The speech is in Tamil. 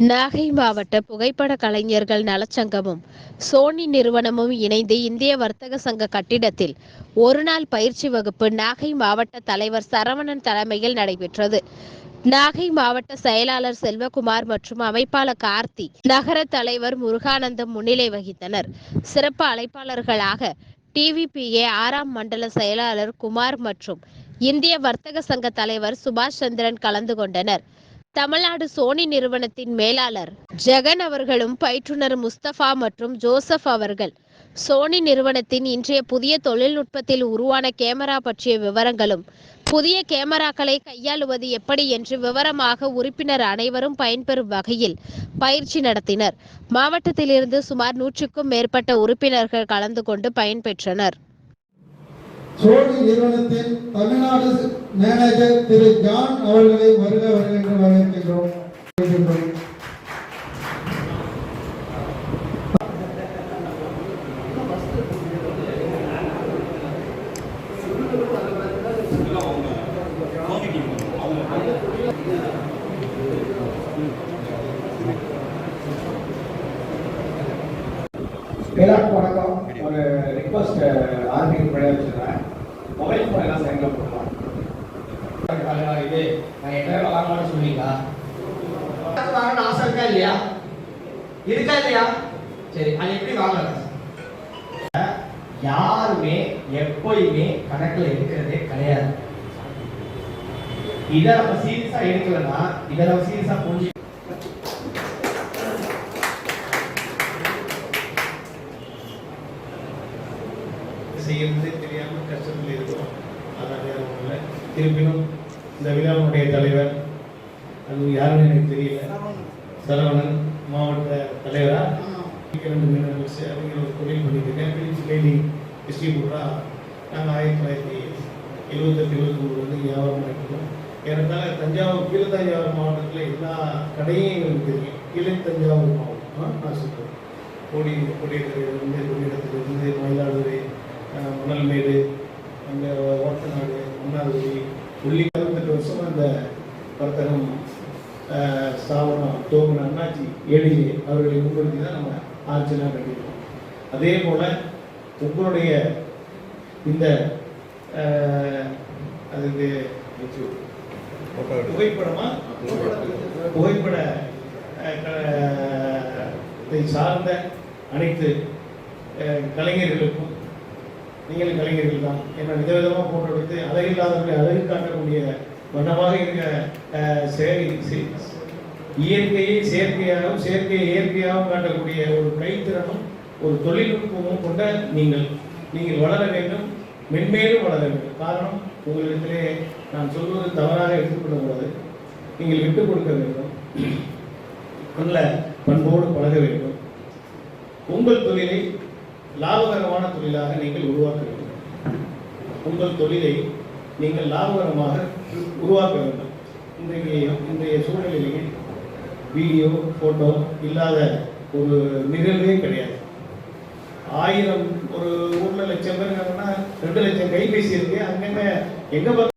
நாகை மாவட்ட புகைப்பட கலைஞர்கள் நலச்சங்கமும் சோனி நிறுவனமும் இணைந்து இந்திய வர்த்தக சங்க கட்டிடத்தில் ஒருநாள் பயிற்சி வகுப்பு நாகை மாவட்ட தலைவர் சரவணன் தலைமையில் நடைபெற்றது. நாகை மாவட்ட செயலாளர் செல்வகுமார் மற்றும் அமைப்பாளர் கார்த்தி நகர தலைவர் முருகானந்தம் முன்னிலை வகித்தனர். சிறப்பு அழைப்பாளர்களாக டிவிபிஏ ஆறாம் மண்டல செயலாளர் குமார் மற்றும் இந்திய வர்த்தக சங்க தலைவர் சுபாஷ் சந்திரன் கலந்து கொண்டனர். தமிழ்நாடு சோனி நிறுவனத்தின் மேலாளர் ஜெகன் அவர்களும் பயிற்றுனர் முஸ்தபா மற்றும் ஜோசப் அவர்கள். சோனி நிறுவனத்தின் இன்றைய புதிய தொழில்நுட்பத்தில் உருவான கேமரா பற்றிய விவரங்களும் புதிய கேமராக்களை கையாளுவது எப்படி என்று விவரமாக உறுப்பினர் அனைவரும் பயன்பெறும் வகையில் பயிற்சி நடத்தினர். மாவட்டத்திலிருந்து சுமார் நூற்றுக்கும் மேற்பட்ட உறுப்பினர்கள் கலந்து கொண்டு பயன்பெற்றனர். சோனி நிறுவனத்தின் தமிழ்நாடு மேனேஜர் திரு ஜான் அவர்களை வருக வருக என்று வரவேற்கின்றோம். எல்லாருக்கும் வணக்கம் ரிக்வஸ்ட் ஆர்மிக்கு முன்னாடி வச்சுருக்கேன் மொபைல் ஃபோன் எல்லாம் சைடில் போடலாம் இது நான் எட்டாயிரம் வாங்கலாம்னு சொன்னீங்களா வாங்கணும்னு ஆசை இருக்கா இல்லையா இருக்கா இல்லையா சரி அது எப்படி வாங்கலாம் யாருமே எப்பயுமே கணக்குல இருக்கிறதே கிடையாது. இதை நம்ம சீரியஸாக எடுக்கலன்னா இதை நம்ம சீரியஸாக புரிஞ்சு செய்யறதே தெரியாம கஷ்டத்தில் இருக்கிறோம். அதான் ஒண்ணும் இல்லை. இருப்பினும் இந்த விழாவுடைய தலைவர் அது யாருன்னு எனக்கு தெரியல. சரவணன் மாவட்ட தலைவரா? ரெண்டு அவங்க ஒரு தொழில் பண்ணிட்டு இருக்கேன். பிரிச்சு கைலி டிஸ்ட்ரிபியூட்டரா நாங்கள் ஆயிரத்தி தொள்ளாயிரத்தி எழுபத்தெட்டு எழுபத்தி மூணு வந்து வியாபாரம் பண்ணிருக்கோம் ஏறத்தாழ தஞ்சாவூர் கீழ தஞ்சாவூர் மாவட்டத்தில் எல்லா கடையும் எங்களுக்கு தெரியும். கீழே தஞ்சாவூர் மாவட்டம் நான் சொல்கிறேன் கோடி கோடியிலிருந்து கொள்ளிடத்திலிருந்து மயிலாடுதுறை மணல்மேடு அங்கே ஓட்டநாடு மன்னார்குடி உள்ளி அறுபத்தெட்டு வருஷம் அந்த வர்த்தகம் ஸ்தாபனம் தோமன் அண்ணாச்சி ஏடிஏ அவர்களை முன்னிறுத்தி தான் நம்ம ஆட்சியெல்லாம் கட்டியிருக்கோம் அதே போல் உங்களுடைய இந்த அதுக்கு புகைப்படமா? புகைப்பட க- இதை சார்ந்த அனைத்து கலைஞர்களுக்கும் நீங்கள் கலைஞர்கள் தான் ஏன்னா விதவிதமாக போட்டோ எடுத்து அழகில்லாதவர்களை அழகு காட்டக்கூடிய வண்ணமாக இருக்க அஹ், செயல் இயற்கையை செயற்கையாகவும் செயற்கையை இயற்கையாகவும் காட்டக்கூடிய ஒரு கைத்திறனும் ஒரு தொழில்நுட்பமும் கொண்ட நீங்கள். நீங்கள் வளர வேண்டும் மென்மேலும் வளர வேண்டும். காரணம் உங்களிடத்திலே நான் சொல்வது தவறாக எடுத்துக்கொள்ளக்கூடாது. நீங்கள் விட்டுக் கொடுக்க வேண்டும். நல்ல பண்போடு பழக வேண்டும். உங்கள் தொழிலை லாபகரமான தொழிலாக நீங்கள் உருவாக்க வேண்டும். உங்கள் தொழிலை நீங்கள் லாபகரமாக உருவாக்க வேண்டும். இன்றைக்கு இன்றைய சூழ்நிலையில் வீடியோ ஃபோட்டோ இல்லாத ஒரு நிகழ்வே கிடையாது. ஆயிரம் ஒரு மூணு லட்சம் பேர் இருக்காங்கன்னா ரெண்டு லட்சம் கைபேசி இருக்கு அங்கே எங்க